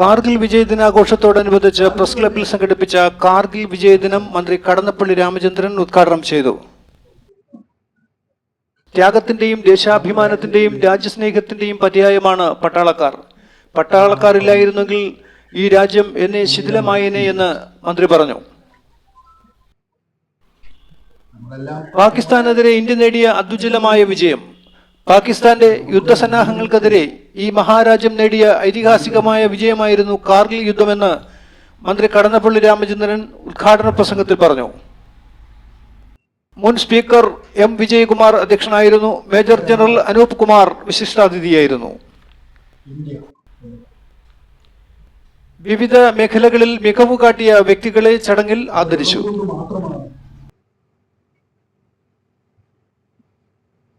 കാർഗിൽ വിജയ ദിനാഘോഷത്തോടനുബന്ധിച്ച് press ക്ലബ്ബിൽ സംഘടിപ്പിച്ച കാർഗിൽ വിജയ ദിനം മന്ത്രി കടന്നപ്പള്ളി രാമചന്ദ്രൻ ഉദ്ഘാടനം ചെയ്തു. ത്യാഗത്തിന്റെയും ദേശാഭിമാനത്തിന്റെയും രാജ്യസ്നേഹത്തിന്റെയും പര്യായമാണ് പട്ടാളക്കാർ. പട്ടാളക്കാരില്ലായിരുന്നെങ്കിൽ ഈ രാജ്യം എന്നെ ശിഥിലമായേനെ എന്ന് മന്ത്രി പറഞ്ഞു. പാകിസ്ഥാനെതിരെ ഇന്ത്യ നേടിയ അദ്വിജലമായ വിജയം പാകിസ്ഥാന്റെ യുദ്ധസന്നാഹങ്ങൾക്കെതിരെ ഈ മഹാരാജ്യം നേടിയ ഐതിഹാസികമായ വിജയമായിരുന്നു കാർഗിൽ യുദ്ധമെന്ന് മന്ത്രി കടന്നപ്പള്ളി രാമചന്ദ്രൻ ഉദ്ഘാടന പ്രസംഗത്തിൽ പറഞ്ഞു. മുൻ സ്പീക്കർ എം വിജയകുമാർ അധ്യക്ഷനായിരുന്നു. മേജർ ജനറൽ അനൂപ് കുമാർ വിശിഷ്ടാതിഥിയായിരുന്നു. വിവിധ മേഖലകളിൽ മികവ് കാട്ടിയ വ്യക്തികളെ ചടങ്ങിൽ ആദരിച്ചു.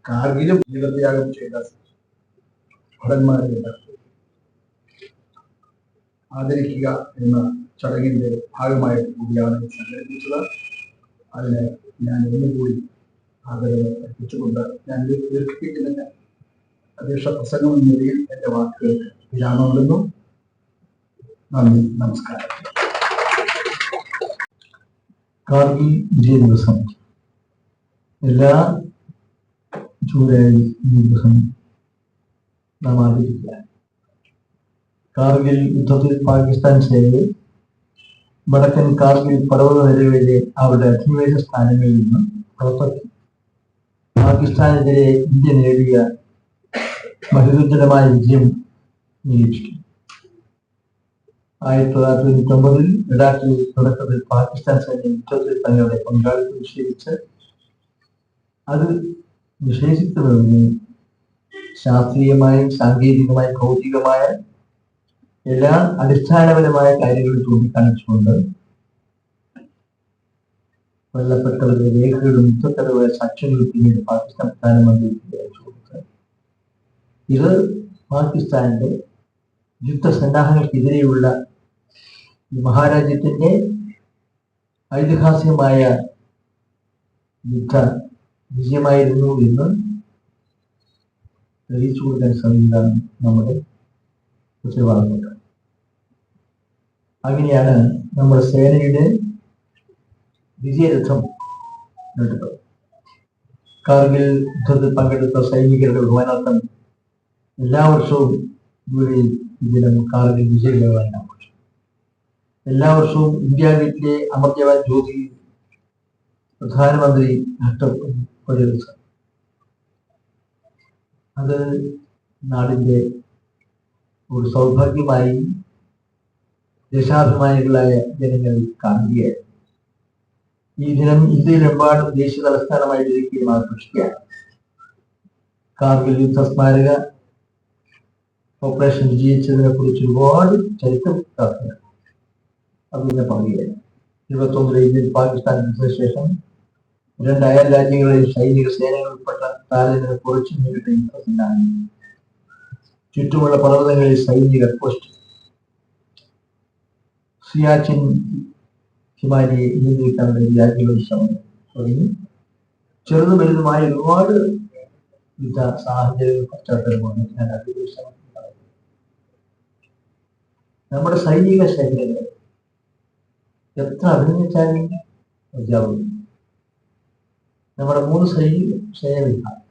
കാർഗിലും ചെയ്ത ഭടന്മാരെ ആദരിക്കുക എന്ന ചടങ്ങിന്റെ ഭാഗമായി കൂടിയാണ് സംഘടിപ്പിച്ചത്. അതിന് ഞാൻ ഒന്നുകൂടി ആദരവ് അർപ്പിച്ചുകൊണ്ട് ഞാൻ ദീർഘിപ്പിക്കുന്നില്ല അധ്യക്ഷ പ്രസംഗം എന്ന നിലയിൽ എന്റെ വാക്കുകൾക്ക് വിരാമമിടുന്നു. നന്ദി നമസ്കാരം. കാർഗിൽ വിജയ ദിവസം. എല്ലാ ജൂലൈ ഈ ദിവസം നാം ആചരിക്കുക കാർഗിൽ യുദ്ധത്തിൽ പാകിസ്ഥാൻ സേനയെ വടക്കൻ കാർഗിൽ പർവത നിലവിലെ അവരുടെ അധിനിവേശ സ്ഥാനങ്ങളിൽ നിന്ന് പുറത്താക്കി. പാകിസ്ഥാനെതിരെ ഇന്ത്യ നേടിയ മഹിതോജ്ജലമായ വിജയം നിരീക്ഷിക്കും. ആയിരത്തി തൊള്ളായിരത്തി തൊണ്ണൂറ്റി ഒമ്പതിൽ ലഡാക്കിൽ തുടക്കത്തിൽ പാകിസ്ഥാൻ സൈന്യം യുദ്ധത്തിൽ തങ്ങളുടെ പങ്കാളിത്തം നിഷേധിച്ച് അത് നിഷേധിക്കുന്നതിന് ശാസ്ത്രീയമായും സാങ്കേതികമായും ഭൗതികമായ എല്ലാ അടിസ്ഥാനപരമായ കാര്യങ്ങളും ചൂണ്ടിക്കാണിച്ചുകൊണ്ട് കൊല്ലപ്പെട്ടവരുടെ രേഖകളും യുദ്ധത്തരവുമായ സാക്ഷ്യങ്ങളും പിന്നീട് പാകിസ്ഥാൻ പ്രധാനമന്ത്രിക്ക് അയച്ചു ഇത് പാകിസ്ഥാന്റെ യുദ്ധസന്നാഹങ്ങൾക്കെതിരെയുള്ള ഈ മഹാരാജ്യത്തിന്റെ ഐതിഹാസികമായ യുദ്ധ വിജയമായിരുന്നു എന്ന് തെളിയിച്ചു കൊടുക്കാൻ ശ്രമിക്കുന്നതാണ് നമ്മുടെ ഉത്തരവാദിത്വം അങ്ങനെയാണ് നമ്മുടെ സേനയുടെ വിജയരഥം നേടുന്നത് കാർഗിൽ യുദ്ധത്തിൽ പങ്കെടുത്ത സൈനികരുടെ ബഹുമാനാർത്ഥം എല്ലാ വർഷവും ഈ ദിനം കാർഗിൽ വിജയകരമായി ആഘോഷിക്കും എല്ലാ വർഷവും ഇന്ത്യ ഗേറ്റിലെ അമർ ജവാൻ ജ്യോതി പ്രധാനമന്ത്രി നഷ്ടപ്പെടുക അത് നാടിന്റെ ഒരു സൗഭാഗ്യമായി ദേശാഭിമാനികളായ ജനങ്ങൾ കാണുകയായിരുന്നു. ഈ ദിനം ഇന്ത്യയിലെമ്പാടും ദേശീയ തലസ്ഥാനമായി ഇരിക്കുകയും ആഘോഷിക്കുകയാണ് കാർഗിൽ യുദ്ധ സ്മാരക ഓപ്പറേഷൻ വിജയിച്ചതിനെ കുറിച്ച് ഒരുപാട് ചരിത്രം അത് പിന്നെ പറയുകയാണ്. ഇരുപത്തൊന്നിലെ ഇന്ത്യൻ പാകിസ്ഥാൻ യുദ്ധശേഷം രണ്ട് അയൽ രാജ്യങ്ങളിൽ സൈനിക സേനകൾ ഉൾപ്പെട്ട താരതമ്യം കുറച്ചു നേരിട്ട യുദ്ധത്തിനാണ് ചുറ്റുമുള്ള പർവതങ്ങളിൽ സൈനിക പോസ്റ്റ് സിയാച്ചിൻ ഹിമാലയെ നിയന്ത്രിക്കാനുള്ള രാജ്യങ്ങൾ ശ്രമം തുടങ്ങി. ചെറുതും വലുതുമായ ഒരുപാട് യുദ്ധ സാഹചര്യങ്ങൾ പശ്ചാത്തലമാണ് ഞാൻ അധികം നമ്മുടെ സൈനിക ശൈലികൾ എത്ര അഭിനയിച്ചാലും മതിയാവും നമ്മുടെ മൂന്ന് സൈനിക സേന വിഭാഗം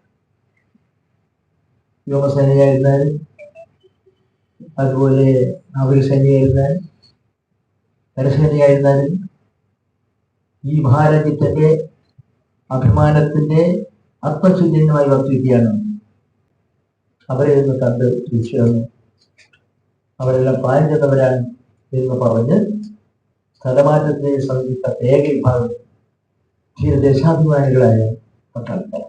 വ്യോമസേനയായിരുന്നാലും അതുപോലെ നാവികസേനയായിരുന്നാലും കരസേനയായിരുന്നാലും ഈ മഹാരാജ്യത്തിന്റെ അഭിമാനത്തിന്റെ ആത്മചൈതന്യമായി വർത്തിക്കുകയാണ് അവരെ ഒന്ന് കണ്ട് തിരിച്ചു അവരെല്ലാം പാലിച്ചതവരാണ് എന്ന് പറഞ്ഞ് സ്ഥലമാറ്റത്തെ സംബന്ധിച്ച ഏക വിഭാഗം ചില ദേശാഭിമാനികളായ പട്ടാളക്കാർ.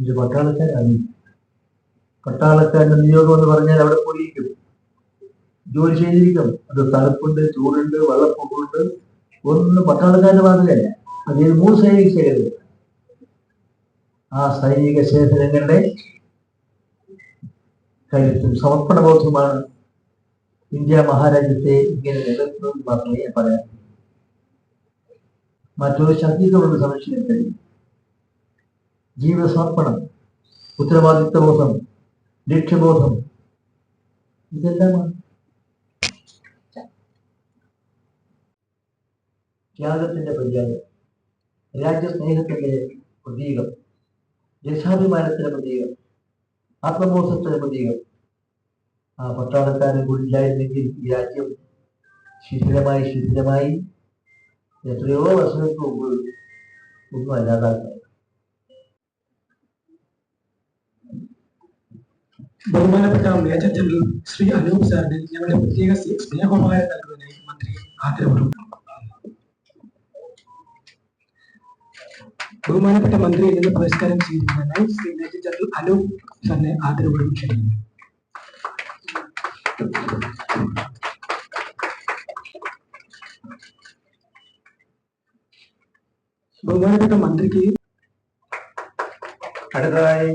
ഇത് പട്ടാളക്കാരാണ് പട്ടാളക്കാരുടെ നിയോഗം എന്ന് പറഞ്ഞാൽ അവിടെ പോയിരിക്കും ജോലി ചെയ്തിരിക്കും. അത് തണുപ്പുണ്ട് ചൂടുണ്ട് വെള്ളപ്പൊക്കമുണ്ട്. ഒന്നും പട്ടാളക്കാരുടെ മാതൃകയല്ല അതിൽ മൂന്ന് സൈനിക ശേഖരം ആ സൈനിക ശേഖരങ്ങളുടെ കരുത്തും സമർപ്പണ ബോധവുമാണ് ഇന്ത്യ മഹാരാജ്യത്തെ ഇങ്ങനെ നിലനിർത്തുന്നത് മാത്രമേ പറയാൻ മറ്റൊരു ശക്തികളോട് സംരക്ഷിക്കാൻ കഴിയും. ജീവസമർപ്പണം ഉത്തരവാദിത്വബോധം ലക്ഷ്യബോധം ഇതെല്ലാമാണ്. ത്യാഗത്തിന്റെ പര്യായം രാജ്യസ്നേഹത്തിന്റെ പ്രതീകം ദേശാഭിമാനത്തിന്റെ പ്രതീകം ആത്മബോധത്തിന്റെ പ്രതീകം. ആ പട്ടാളക്കാരൻ കൂടിയില്ലായിരുന്നെങ്കിൽ ഈ രാജ്യം ശിഥിലമായി ശിഥിലമായി എത്രയോ വർഷങ്ങൾക്ക് മുമ്പ് ഒന്നും അല്ലാതാക്കുക ബഹുമാനപ്പെട്ട മേജർ ജനറൽ ശ്രീ അനൂപ് സാറിന് ഞങ്ങളുടെ പ്രത്യേക സ്നേ- സ്നേഹോപകാരം നൽകുന്നതിനായി മന്ത്രി ആദരവുണ്ട് ബഹുമാനപ്പെട്ട മന്ത്രി നിന്ന് പുരസ്കാരം ചെയ്യുന്നതിനായി ശ്രീ മേജർ ജനറൽ അനൂപ് സാറിനെ ആദരവുകളും ക്ഷണിക്കുന്നു வருடங்கள் மன்றிக்கு அடுத்ததாய்